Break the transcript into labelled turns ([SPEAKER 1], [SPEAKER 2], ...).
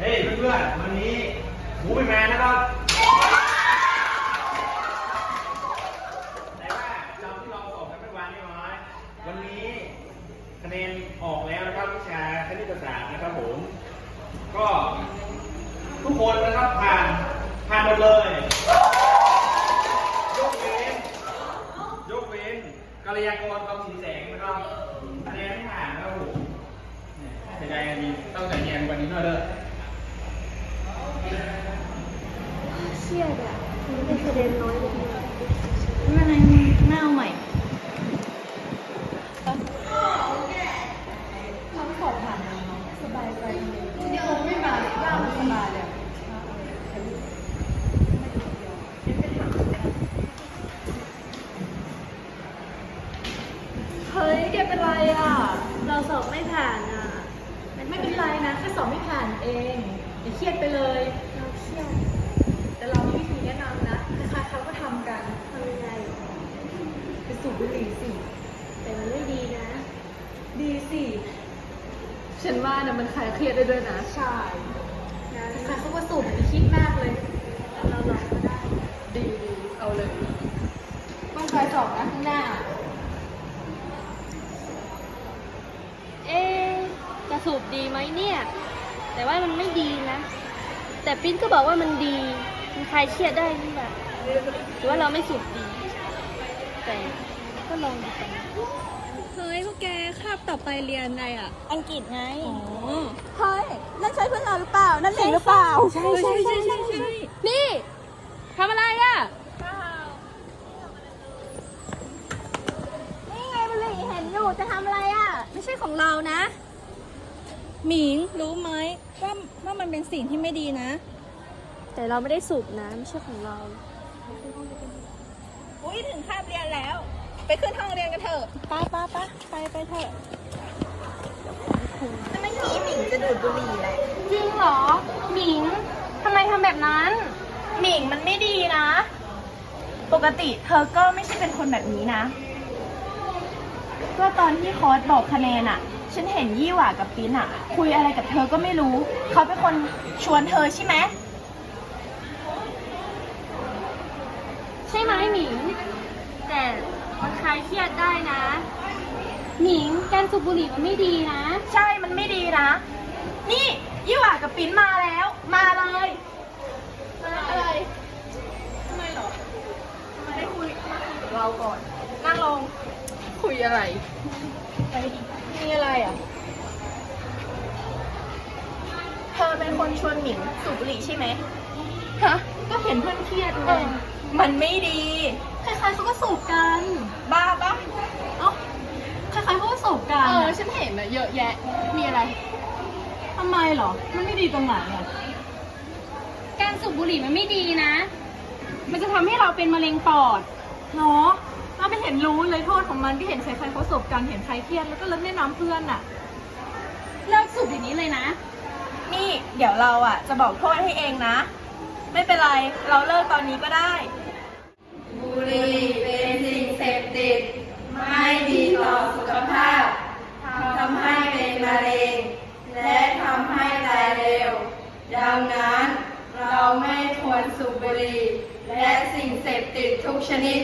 [SPEAKER 1] เฮ้ยเพื่อนๆวันนี้หมูเป็นแมนนะครับแต่ว่าจำที่เราสอบกันเมื่อวานนี้น้อยวันนี้คะแนนออกแล้วนะครับวิชาคณิตศาสตร์นะครับผม ก็ทุกคนนะครับผ่านผ่านหมดเลย ยกเว้นยกเว้นกัลยากรกองสีแสงนะครับคะแนนไม่ผ่านนะครับผมเสียดายกันดีต้องใจเย็นกว่านี้หน่อยเด้อ
[SPEAKER 2] เค รียดอะมันได้คะแนนน้อยเลย
[SPEAKER 3] ไม่เป็นไรหน้าเอาใหม่ทั้งสอบผ่านมาเนาะสบายใจเลยที่เขาไม่มาย่ามันสบายเลยเฮ้ยแกเป็นไรอะ
[SPEAKER 2] เราสอบไม่ผ่านอะ
[SPEAKER 3] ไม่เป็นไรนะแค่สอบไม่ผ่านเองอย่าเครียดไปเลย
[SPEAKER 2] เราเครียด
[SPEAKER 3] เขาก็ทำกัน
[SPEAKER 2] ทำยังไง
[SPEAKER 3] ไปสูบบุหรี่สิ
[SPEAKER 2] แต่มันไม่ดีนะ
[SPEAKER 3] ดีสิ ฉันว่านะมันคลายเครียดได้ด้วยนะใช่
[SPEAKER 2] นะ
[SPEAKER 3] ใครเขาก็สูบอย่าคิดมากเลย
[SPEAKER 2] เราลองก็ได้
[SPEAKER 3] ดีดีเอาเลยต้องคอยสอบนะข้างหน้า
[SPEAKER 2] เอ๊ะจะสูบดีไหมเนี่ย แต่ว่ามันไม่ดีนะ แต่ปิ้นก็บอกว่ามันดี มันคลายเครียดได้นี่หว่า หรือว่าเราไม่สูบดี แต่ก็ลองดูกัน
[SPEAKER 4] เฮ้ยพวกแกคาบต่อไปเรียนอะไรอะ
[SPEAKER 2] อังกฤษไง
[SPEAKER 4] อ๋อ
[SPEAKER 3] เฮ้ยนั่นใช่เพื่อนเราหรือเปล่า นั่นหลิงหรือเปล่า
[SPEAKER 4] ใช่ใช่ใช่ใช่ใช่
[SPEAKER 2] นี่ทำอะไรอะ
[SPEAKER 4] นี่ไงมันเลยเห็นอยู่จะทำอะไรอะ ไม่ใช่ของเรานะ หมิงรู้ไหมว่าว่ามันเป็นสิ่งที่ไม่ดีนะ
[SPEAKER 2] แต่เราไม่ได้สูบนะ ไม่ใช่ของเรา
[SPEAKER 4] อุ้ยถึงคาบเรียนแล้ว ไปขึ้นห้องเรียนกันเถอะป้าป้าป้าไปไปเถอะถ้าไม่กี้หมิงจะดูดบุหรี่แหละ
[SPEAKER 2] จริงเหรอ หมิงทำไมทำแบบนั้น
[SPEAKER 3] หมิงมันไม่ดีนะ ปกติเธอก็ไม่ใช่เป็นคนแบบนี้นะ ก็ตอนที่คอร์สบอกคะแนนอะฉันเห็นยี่หว่ากับปิ้นอะคุยอะไรกับเธอก็ไม่รู้ เขาเป็นคนชวนเธอใช่ไหม
[SPEAKER 2] ใช่ไหมหมิง แต่มันคลายเครียดได้นะหมิงการสูบบุหรี่มันไม่ดีนะ
[SPEAKER 3] ใช่ มันไม่ดีนะ นี่ยี่หว่ากับปิ้นมาแล้ว มาเลยอะไรทำไมหรอทำไมได้คุยมาคุยกับเราก่อน นั่งลง คุยอะไรไปดิมีอะไรอะ เธอเป็นคนชวนหมิงสูบบุหรี่ใช่ไหม ฮะ ก็เห็นเพื่อนเครียดไงมันไม่ดี
[SPEAKER 2] ใครๆเขาก็สูบกัน
[SPEAKER 3] บ้าปะ
[SPEAKER 2] เอ้าใครๆเขาก็สูบกัน
[SPEAKER 3] เออ
[SPEAKER 2] อะ
[SPEAKER 3] ฉันเห็นอะเยอะแยะ มีอะไร
[SPEAKER 2] ทำไมเหรอ มันไม่ดีตรงไหนอะการสูบบุหรี่มันไม่ดีนะ มันจะทำให้เราเป็นมะเร็งปอด
[SPEAKER 3] เนาะเราไม่เห็นรู้เลยโทษของมันที่เห็นใครๆเขาสบกัน เห็นใครเครียดแล้วก็เลิกแนะนำเพื่อนอะ
[SPEAKER 2] เลิกสูบอย่างนี้เลยนะ
[SPEAKER 3] นี่ เดี๋ยวเราอะ จะบอกโทษให้เองนะ ไม่เป็นไร เราเลิกตอนนี้ก็ได้
[SPEAKER 5] บุหรี่เป็นสิ่งเสพติด ไม่ดีต่อสุขภาพทำให้เป็นมะเร็ง และทำให้ตายเร็ว ดังนั้นเราไม่ควรสูบบุหรี่และสิ่งเสพติดทุกชนิด